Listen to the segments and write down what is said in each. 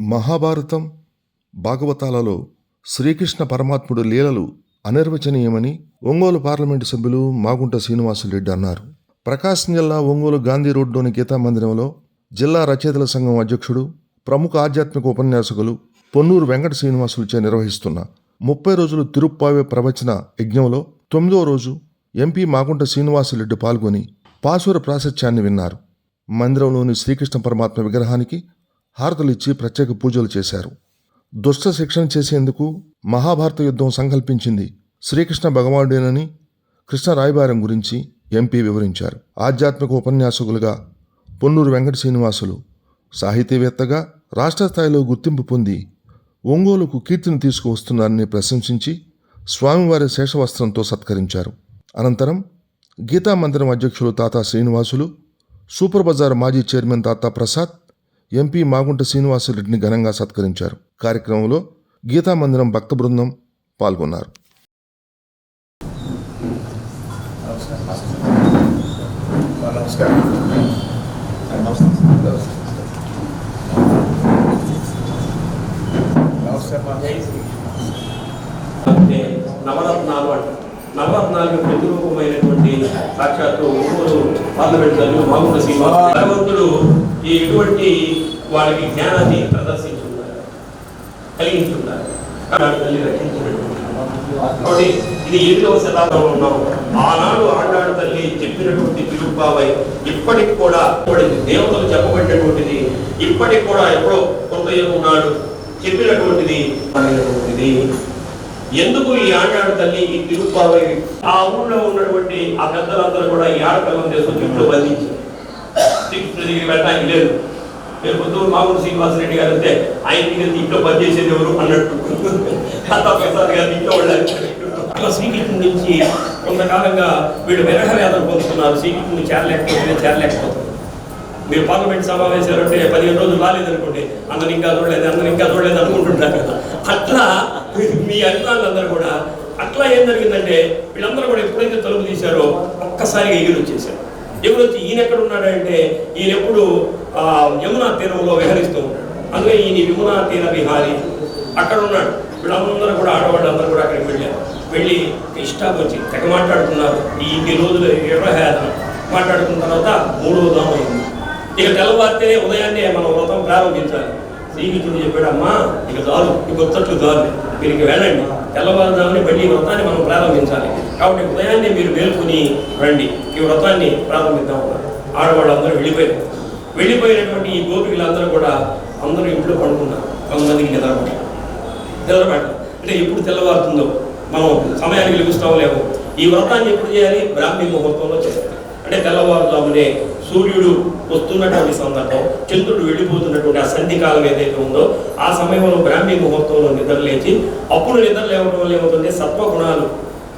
మహాభారతం భాగవతాలలో శ్రీకృష్ణ పరమాత్ముడు లీలలు అనిర్వచనీయమని ఒంగోలు పార్లమెంటు సభ్యులు మాగుంట శ్రీనివాసులరెడ్డి అన్నారు. ప్రకాశం జిల్లా ఒంగోలు గాంధీ రోడ్లోని గీతా మందిరంలో జిల్లా రచయితల సంఘం అధ్యక్షుడు ప్రముఖ ఆధ్యాత్మిక ఉపన్యాసకులు పొన్నూరు వెంకట శ్రీనివాసులచే నిర్వహిస్తున్న ముప్పై రోజులు తిరుప్పావే ప్రవచన యజ్ఞంలో తొమ్మిదో రోజు ఎంపీ మాగుంట శ్రీనివాసులరెడ్డి పాల్గొని పాసుర ప్రాశస్త్యాన్ని విన్నారు. మందిరంలోని శ్రీకృష్ణ పరమాత్మ విగ్రహానికి హారతులు ఇచ్చి ప్రత్యేక పూజలు చేశారు. దుష్ట శిక్షణ చేసేందుకు మహాభారత యుద్ధం సంకల్పించింది శ్రీకృష్ణ భగవానుడేనని కృష్ణ రాయబారం గురించి ఎంపీ వివరించారు. ఆధ్యాత్మిక ఉపన్యాసకులుగా పొన్నూరు వెంకట శ్రీనివాసులు సాహితీవేత్తగా రాష్ట్ర స్థాయిలో గుర్తింపు పొంది ఒంగోలుకు కీర్తిని తీసుకువస్తున్నారని ప్రశంసించి స్వామివారి శేషవస్త్రంతో సత్కరించారు. అనంతరం గీతా మందిరం అధ్యక్షులు తాతా శ్రీనివాసులు సూపర్ బజార్ మాజీ చైర్మన్ తాతా ప్రసాద్ ఎంపీ మాగుంట శ్రీనివాసరెడ్డిని ఘనంగా సత్కరించారు. కార్యక్రమంలో గీతామందిరం భక్త బృందం పాల్గొన్నారు. నవరత్నాలు అంటారు నవరత్నాలకు ప్రతిరూపమైనటువంటి సాక్షాత్తు ఒంగోలు పార్లమెంట్ సభ్యులు మామూలు శ్రీనివాస భగవంతుడు ఈ ఎటువంటి వాళ్ళకి జ్ఞానాన్ని ప్రదర్శించున్నారు కలిగించున్నారు తల్లి రక్షించినటువంటి ఇది ఎనిమిదవ శతాబ్దంలో ఉన్నాం. ఆనాడు ఆనాడు తల్లి చెప్పినటువంటి తిరుపావై ఇప్పటికి కూడా ఇప్పటికి దేవతలు చెప్పబడినటువంటిది ఇప్పటికి కూడా ఎప్పుడో హృదయం ఉన్నాడు చెప్పినటువంటిది అనేటువంటిది ఎందుకు ఈ ఆడాడు తల్లి ఈ తిరుపావై ఆ ఊళ్ళో ఉన్నటువంటి ఆ పెద్దలందరూ కూడా ఈ ఆడపిల్లని తీసుకొని ఇంట్లో బంధించారు. వెళ్ళడానికి లేదు. మీరు పొద్దున్న మామూలు శ్రీనివాసరెడ్డి గారు అంటే ఆయన దగ్గర ఇంట్లో పనిచేసేది ఎవరు? అన్నట్టు. ప్రసాద్ గారు ఇంట్లో వాళ్ళు శ్రీకృష్ణుడి నుంచి కొంతకాలంగా వీళ్ళు విరహ వేదన పొందుతున్నారు శ్రీకృష్ణుని చేరలేకపోతే చేరలేకపోతున్నారు మీరు పార్లమెంట్ సమావేశాలు అంటే పదిహేను రోజులు రాలేదనుకోండి అందరు ఇంకా చూడలేదు అందరు ఇంకా చూడలేదు అనుకుంటుంటారు కదా. అట్లా మీ అభిమానులందరూ కూడా అట్లా ఏం జరిగిందంటే వీళ్ళందరూ కూడా ఎప్పుడైతే తలుపు తీశారో ఒక్కసారిగా ఎగిరి వచ్చేసారు ఎగురొచ్చి ఈయన ఎక్కడ ఉన్నాడంటే ఈయన ఎప్పుడు ఆ, యమునా తీరంలో విహరిస్తూ ఉంటాడు. అందుకే ఈయన యమునా తీర విహారి అక్కడ ఉన్నాడు. వీళ్ళందరూ కూడా ఆడవాళ్ళందరూ కూడా అక్కడికి వెళ్ళారు. వెళ్ళి ఇష్టాకు వచ్చి తెగ మాట్లాడుకున్నారు. ఈ ఇన్ని రోజులు నిర్వహేదం మాట్లాడుకున్న తర్వాత మూడో దామం అయింది ఇక తెల్లవారితేనే ఉదయాన్నే మనం వ్రతం ప్రారంభించాలి. శ్రీకృష్ణుడు చెప్పాడు అమ్మా ఇక చాలు ఇక వచ్చట్లు దారు మీరు ఇక వెళ్ళండి. తెల్లవారుదామని మళ్ళీ వ్రతాన్ని మనం ప్రారంభించాలి. కాబట్టి ఉదయాన్నే మీరు మేల్కొని రండి. ఈ వ్రతాన్ని ప్రారంభిద్దాం ఆడవాళ్ళందరూ వెళ్ళిపోయారు. వెళ్ళిపోయినటువంటి ఈ గోపికలందరూ కూడా అందరూ ఇంట్లో పడుకున్నారు? కొంతమందికి నిద్రపడ్డారు నిద్రపడ్డారు అంటే ఎప్పుడు తెల్లవారుతుందో మనం సమయానికి లభిస్తామో లేవో ఈ వ్రతాన్ని ఎప్పుడు చేయాలి? బ్రాహ్మీ ముహూర్తంలో చేయాలి. అంటే తెల్లవారుజామునే సూర్యుడు వస్తున్నటువంటి సందర్భం చంద్రుడు వెళ్ళిపోతున్నటువంటి ఆ సంధికాలం ఏదైతే ఉందో ఆ సమయంలో బ్రాహ్మీ ముహూర్తంలో నిద్రలేచి అప్పుడు నిద్ర లేవడం వల్ల ఏమవుతుంది? సత్వగుణాలు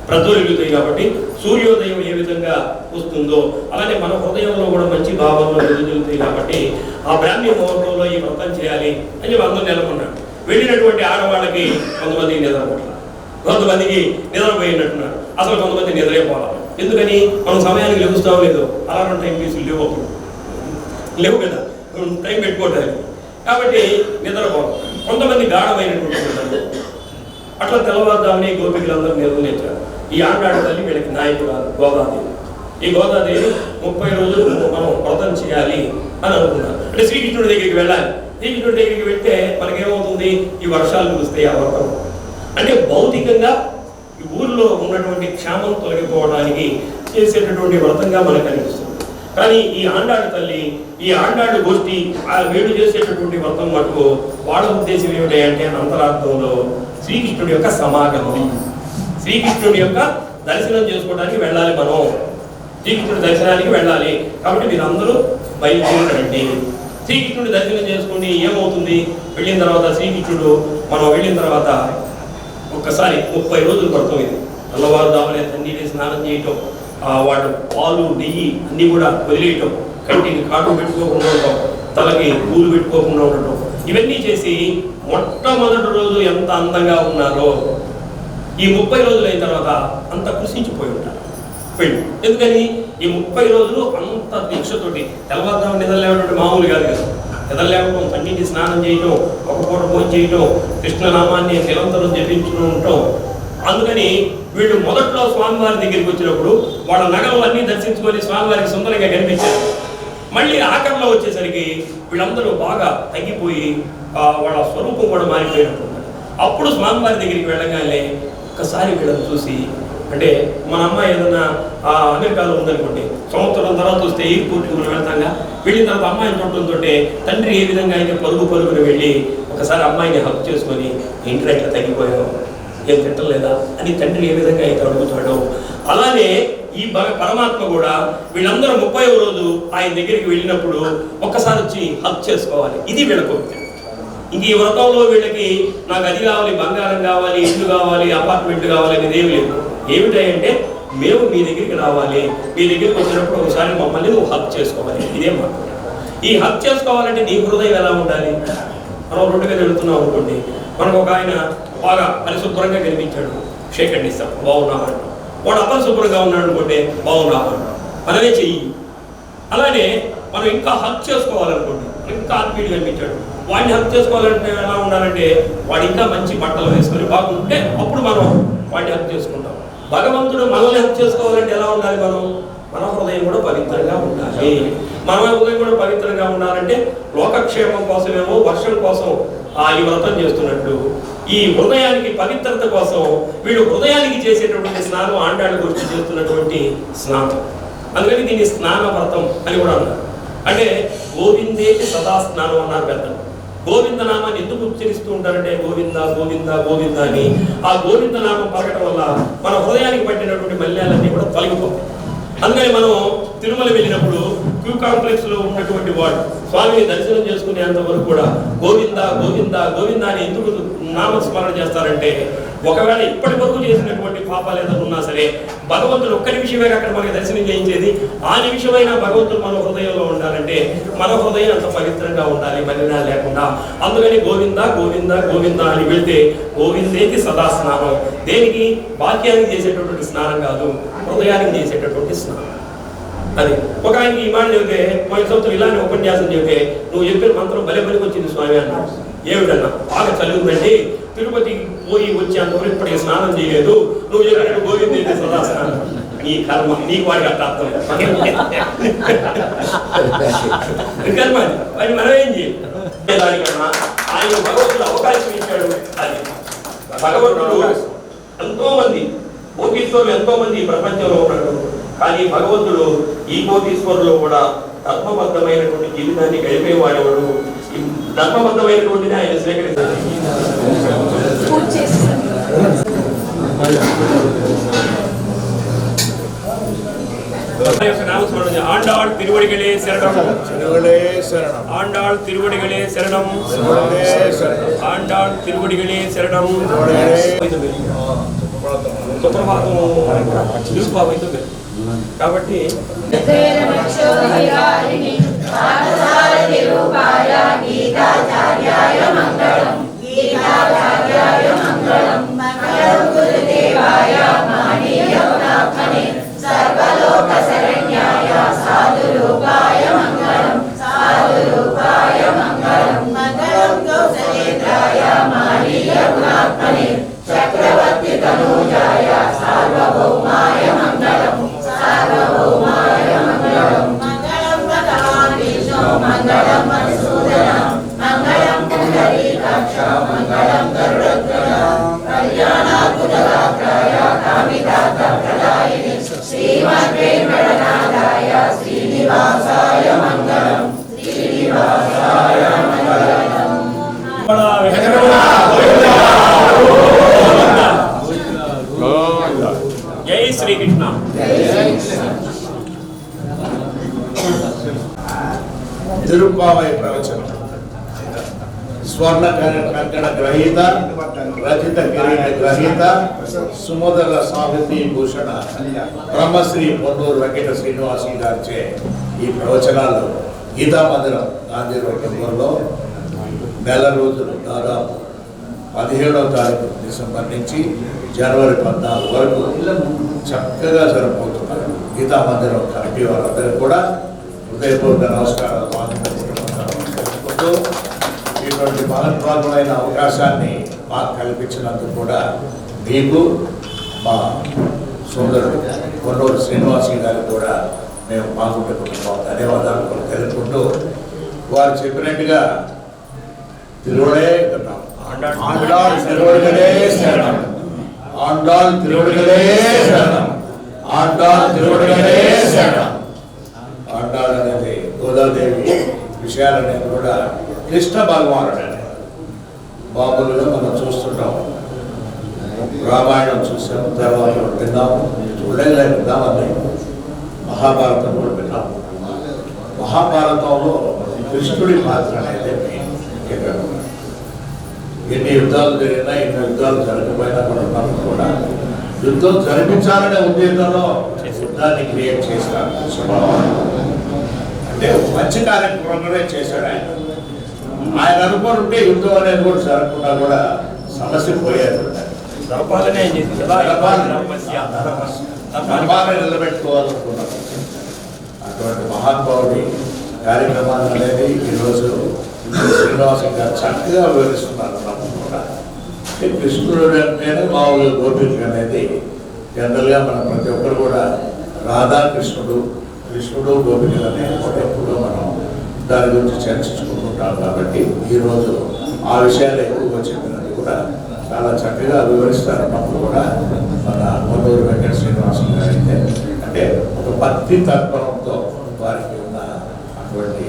ప్రజ్వలిగుతాయి కాబట్టి సూర్యోదయం ఏ విధంగా వస్తుందో అలానే మన హృదయంలో కూడా మంచి భావంలో వెలుగుతాయి కాబట్టి ఆ బ్రాహ్మీ ముహూర్తంలో ఈ వ్రతం చేయాలి అని చెప్పి అందరూ నెలకొన్నాడు. వెళ్ళినటువంటి ఆడవాళ్ళకి కొంతమంది నిద్రపోతున్నారు కొంతమందికి నిద్రపోయినట్టున్నారు. అసలు కొంతమంది నిద్రపోవాలి ఎందుకని? మనం సమయానికి లెగుస్తాం లేదు. అలారం టైం పీసులు లేవు అప్పుడు. లేవు కదా? టైం పెట్టుకోవడానికి కాబట్టి నిద్రపోవాలి కొంతమంది గాఢమైనటువంటి అట్లా తెల్లవారుదామని గోపికలందరూ నిర్ణయించారు ఈ ఆండాడు తల్లి వీళ్ళకి నాయకురాలు గోదాదేవి. ఈ గోదాదేవి ముప్పై రోజులు మనం వ్రతం చేయాలి అని అనుకున్నాం అంటే శ్రీకృష్ణుడి దగ్గరికి వెళ్ళాలి. శ్రీకృష్ణుడి దగ్గరికి వెళ్తే మనకేమవుతుంది? ఈ వర్షాలు కురుస్తాయి ఆ వ్రతం. అంటే భౌతికంగా ఈ ఊర్లో ఉన్నటువంటి క్షేమం తొలగిపోవడానికి చేసేటటువంటి వ్రతంగా మనకు కనిపిస్తుంది. కానీ ఈ ఆండాడు తల్లి ఈ ఆండాడు గోష్ఠి ఆ వేడు చేసేటటువంటి వ్రతం మటుకు వాళ్ళ ఉద్దేశం ఏమిటి అంటే అంతరార్థంలో శ్రీకృష్ణుడి యొక్క సమాగమం. శ్రీకృష్ణుడి యొక్క దర్శనం చేసుకోవడానికి వెళ్ళాలి మనం. శ్రీకృష్ణుడి దర్శనానికి వెళ్ళాలి. కాబట్టి మీరందరూ బయలుదేరండి. శ్రీకృష్ణుడి దర్శనం చేసుకుని ఏమవుతుంది? వెళ్ళిన తర్వాత శ్రీకృష్ణుడు మనం వెళ్ళిన తర్వాత ఒక్కసారి ముప్పై రోజులు పడుతుంది. ఇది తెల్లవారుదామనే తండ్రి స్నానం చేయటం. ఆ పాలు నెయ్యి అన్నీ కూడా వదిలేయటం కంటికి కాటు పెట్టుకోకుండా ఉండటం తలకి పూలు పెట్టుకోకుండా ఉండటం ఇవన్నీ చేసి మొట్టమొదటి రోజు ఎంత అందంగా ఉన్నారో ఈ ముప్పై రోజులు అయిన తర్వాత అంత కృషించిపోయి ఉంటారు. పెళ్ళి ఎందుకని? ఈ ముప్పై రోజులు అంత దీక్షతోటి తెల్లవారుదాం నిద్ర మామూలు కాదు కదా. ఎదలేవడం తన్నింటి స్నానం చేయటం ఒక పూట భోజనం చేయటం కృష్ణనామాన్ని నిరంతరం జపించుతూ ఉండటం అందుకని వీళ్ళు మొదట్లో స్వామివారి దగ్గరికి వచ్చినప్పుడు వాళ్ళ నగలన్నీ దర్శించుకొని స్వామివారికి సుందరంగా కనిపించారు. మళ్ళీ ఆఖరిలో వచ్చేసరికి వీళ్ళందరూ బాగా తగ్గిపోయి వాళ్ళ స్వరూపం కూడా మారిపోయినట్టు అప్పుడు స్వామివారి దగ్గరికి వెళ్ళగానే ఒక్కసారి వీళ్ళని చూసి అంటే మన అమ్మాయి ఏదన్నా ఆ, అమెరికాలో ఉందనుకోండి సంవత్సరం తర్వాత వస్తే ఎయిర్పోర్ట్కి మనం వెళ్తాంగా వెళ్ళిన తర్వాత అమ్మాయిని చూడటంతో తండ్రి ఏ విధంగా అయితే పరుగు పరుగున వెళ్ళి ఒకసారి అమ్మాయిని హక్ చేసుకొని ఇంటి ఇట్లా తగ్గిపోయావు? ఏం తిట్టలేదా అని తండ్రి ఏ విధంగా అయితే అడుగుతాడో. అలానే ఈ పరమాత్మ కూడా వీళ్ళందరూ ముప్పై రోజు ఆయన దగ్గరికి వెళ్ళినప్పుడు ఒక్కసారి వచ్చి హక్ చేసుకోవాలి. ఇది వీళ్ళ కోరిక. ఇంక ఈ వ్రతంలో వీళ్ళకి నాకు అది కావాలి బంగారం కావాలి ఇల్లు కావాలి అపార్ట్మెంట్ కావాలి అనేది ఏమి లేదు. ఏమిటంటే మేము మీ దగ్గరికి రావాలి. మీ దగ్గరికి వచ్చినప్పుడు ఒకసారి మమ్మల్ని నువ్వు హక్ చేసుకోవాలి. ఇదే మాట ఈ హక్ చేసుకోవాలంటే నీ హృదయం ఎలా ఉండాలి? మనం రోడ్డుగా వెళుతున్నాం అనుకోండి. మనకు ఒక ఆయన బాగా పరిశుభ్రంగా కనిపించాడు షేక్ అండ్ ఇస్తాం. బాగున్నాం అంటాం వాడు అపరిశుభ్రంగా ఉన్నాడు అనుకోండి బాగున్నాం అంటాం మనమే చెయ్యి. అలానే మనం ఇంకా హక్ చేసుకోవాలనుకోండి ఇంకా ఆత్మీయుడు కనిపించాడు వాడిని హక్ చేసుకోవాలంటే ఎలా ఉండాలంటే వాడు ఇంకా మంచి బట్టలు వేసుకొని బాగుంటే అప్పుడు మనం వాడిని హక్ చేసుకుంటాం. భగవంతుడు మనల్ని హక్ చేసుకోవాలంటే ఎలా ఉండాలి మనం? మన హృదయం కూడా పవిత్రంగా ఉండాలి. మన హృదయం కూడా పవిత్రంగా ఉండాలంటే లోకక్షేమం కోసమేమో వర్షం కోసం ఈ వ్రతం చేస్తున్నట్టు. ఈ హృదయానికి పవిత్రత కోసం వీళ్ళు హృదయానికి చేసేటటువంటి స్నానం ఆండాళ్ళ గురించి చేస్తున్నటువంటి స్నానం. అందుకని దీన్ని స్నాన వ్రతం అని కూడా అన్నారు. అంటే గోవిందేకి సదా స్నానం అన్నారు పెద్దలు. గోవింద నామాన్ని ఎందుకు ఉచ్చరిస్తూ ఉంటారంటే గోవింద గోవింద గోవింద అని. ఆ గోవింద నామం పలకటం వల్ల మన హృదయానికి పట్టినటువంటి మల్యాలన్నీ కూడా తొలగిపోతాయి. అందుకని మనం తిరుమల వెళ్ళినప్పుడు క్యూ కాంప్లెక్స్లో ఉన్నటువంటి వాడు స్వామిని దర్శనం చేసుకునేంత వరకు కూడా గోవింద గోవింద గోవింద అని ఎందుకు నామస్మరణ చేస్తారంటే ఒకవేళ ఇప్పటి వరకు చేసినటువంటి పాపాలు ఏదైనా ఉన్నా సరే భగవంతుడు ఒక్క నిమిషమే అక్కడ మనకి దర్శనం చేయించేది. ఆ నిమిషమైన భగవంతుడు మన హృదయంలో ఉండాలంటే మన హృదయం అంత పవిత్రంగా ఉండాలి మలినాలు లేకుండా. అందుకని గోవింద గోవింద గోవింద అని వెళ్తే గోవిందేకి సదా స్నానం దేనికి? బాక్యానికి చేసేటటువంటి స్నానం కాదు హృదయానికి చేసేటటువంటి స్నానం. అది. ఒక ఆయనకి ఈ మాట చెబితే పోయిన సంవత్సరం ఇలానే ఉపన్యాసం చెబితే నువ్వు చెప్పిన మంత్రం భలే పనికి వచ్చింది స్వామి అన్నాడు ఏమిటన్నా? బాగా చదువుందండి తిరుపతికి పోయి వచ్చేంతవరకు ఇప్పటికి స్నానం చేయలేదు. నువ్వు చెప్పినట్టు గోవింద సదా స్నానం నీ కర్మ నీకు వాడికి అట్లా అర్థం కర్మ అది. అది మనం ఏం చేయాలి? ఆయన భగవంతుడు అవకాశం ఇచ్చాడు. అది. భగవంతుడు ఎంతో మంది కోటీశ్వరులు ఎంతో మంది ప్రపంచంలో ఉన్నారు కానీ భగవంతుడు ఈ కోటీశ్వరులో కూడా ధర్మబద్ధమైనటువంటి జీవితాన్ని గడిపేవాడేవాడు ఈ ధర్మబద్ధమైనటువంటిది ఆయన స్వీకరించాడు పూజ చేస్తాం ఆయన యొక్క నామస్మరణ చేయాలి. ఆండాళ్ తిరువడిగలే శరణం. శివుడే శరణం. కాబట్టి గీతాచార్యాయ మంగళం. గీతాచార్యాయ మంగళం. తిరుపావై ప్రవచనం. స్వర్ణ కంకణ గ్రహీత రచిత కిరీట గ్రహీత సుమోదల సాహితీ భూషణ బ్రహ్మశ్రీ పొన్నూరు వెంకట శ్రీనివాసు గారిచే ఈ ప్రవచనాలు గీతా మందిరం గాంధీ రోడ్లో నెల రోజులు దాదాపు పదిహేడవ తారీఖు డిసెంబర్ నుంచి జనవరి పద్నాలుగు వరకు చక్కగా జరగబోతున్నారు. గీతా మందిరం కమిటీ వారందరూ కూడా హృదయపూర్వక నమస్కారాలు మాత్రం ఇటువంటి మహత్వాత్మైన అవకాశాన్ని మాకు కల్పించినందుకు కూడా మీకు మా సోదరుడు కొన్నూరు శ్రీనివాసీ గారికి కూడా మేము మాకుంట కుటుంబం ధన్యవాదాలు కూడా తెలుపుకుంటూ వారు చెప్పినట్టుగా తిరువడే ఆండాల్ తిరువడుగలే శరణం. ఆండాల్ తిరువడుగలే శరణం. ఆండాల్ తిరువడుగలే శరణం. గోదాదేవి విషయాలనేది కూడా క్లిష్ట భగవానుడు అనేది మనం చూస్తుంటాం. రామాయణం చూసాం తర్వాత విన్నాము చూడలే విన్నాం అని మహాభారతం కూడా విన్నాం. మహాభారతంలో కృష్ణుడి పాత్ర అనేది ఎన్ని యుద్ధాలు జరిగినా ఎన్ని యుద్ధాలు జరగకపోయినా కూడా మనం కూడా యుద్ధం జరిపించాలనే ఉద్దేశంలో యుద్ధాన్ని క్రియేట్ చేసిన స్వభావం. అంటే మంచి కార్యక్రమంగానే చేశాడు ఆయన. ఆయన అనుకుంటే యుద్ధం అనేది కూడా జరగకుండా కూడా సమస్య పోయేది. నిలబెట్టుకోవాలనుకున్నాను అటువంటి మహానుభావుడి కార్యక్రమాన్ని అనేది ఈరోజు శ్రీనివాసం గారు చక్కగా వివరిస్తున్నారు కృష్ణుడు అంటేనే మామూలుగా గోపిక అనేది జనరల్గా మనం ప్రతి ఒక్కరు కూడా రాధాకృష్ణుడు కృష్ణుడు గోపికలు అనే ఎప్పుడూ మనం దాని గురించి చర్చించుకుంటుంటాం కాబట్టి ఈరోజు ఆ విషయాలు ఎక్కువగా చెప్పినది కూడా చాలా చక్కగా వివరిస్తారన్నప్పుడు కూడా. మన కొల్లూరు వెంకట శ్రీనివాసం గారైతే. అయితే అంటే ఒక భక్తి తత్పరంతో వారికి ఉన్న అటువంటి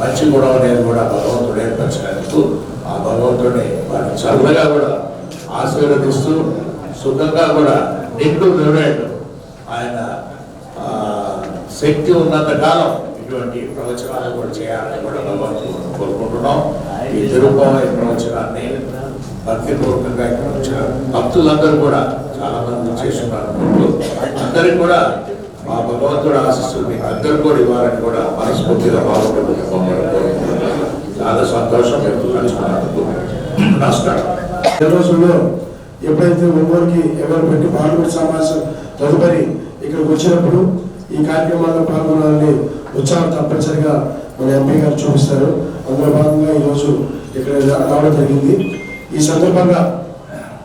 మంచి గుణం అనేది కూడా భగవంతుడు ఏర్పరిచినందుకు ఆ భగవంతుడిని వారి చల్లగా కూడా ఆశీర్వదిస్తూ సుఖంగా కూడా నిండు నిండు ఆయన శక్తి ఉన్నంత కాలం ఇటువంటి ప్రవచనాలు కూడా చేయాలని కూడా కోరుకుంటున్నాం. ఈ తిరుపతి ప్రవచనాన్ని భక్తిపూర్వకంగా ఇక్కడ వచ్చిన భక్తులందరూ కూడా చాలా మంది చేస్తున్నారు. అందరికి కూడా మా భగవంతుడు ఆశిస్తుంది మీకు అందరూ కూడా ఇవ్వాలని కూడా మనస్ఫూర్తిగా బాగుంటుంది చాలా సంతోషం మీకు నమస్కారం. ఈ రోజుల్లో ఎప్పుడైతే ఒంగోలుకి ఎవరు పెట్టి పార్లమెంట్ సమావేశం తదుపరి ఇక్కడికి వచ్చినప్పుడు ఈ కార్యక్రమాల్లో పాల్గొనాలని ఉత్సాహం తప్పనిసరిగా మన ఎంపీ గారు చూపిస్తారు. అందులో భాగంగా ఈరోజు ఇక్కడ రావడం జరిగింది. ఈ సందర్భంగా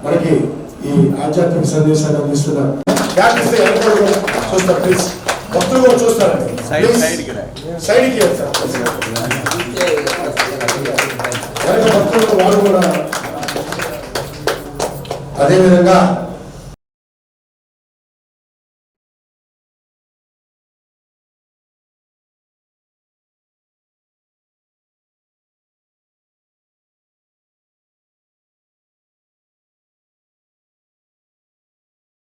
మనకి ఈ ఆధ్యాత్మిక సందేశాన్ని అందిస్తున్న చూస్తారు ప్లీజ్ భక్తులు కూడా చూస్తారండి. సైడ్కి వెళ్తారు. భక్తులు వాళ్ళు కూడా. అదేవిధంగా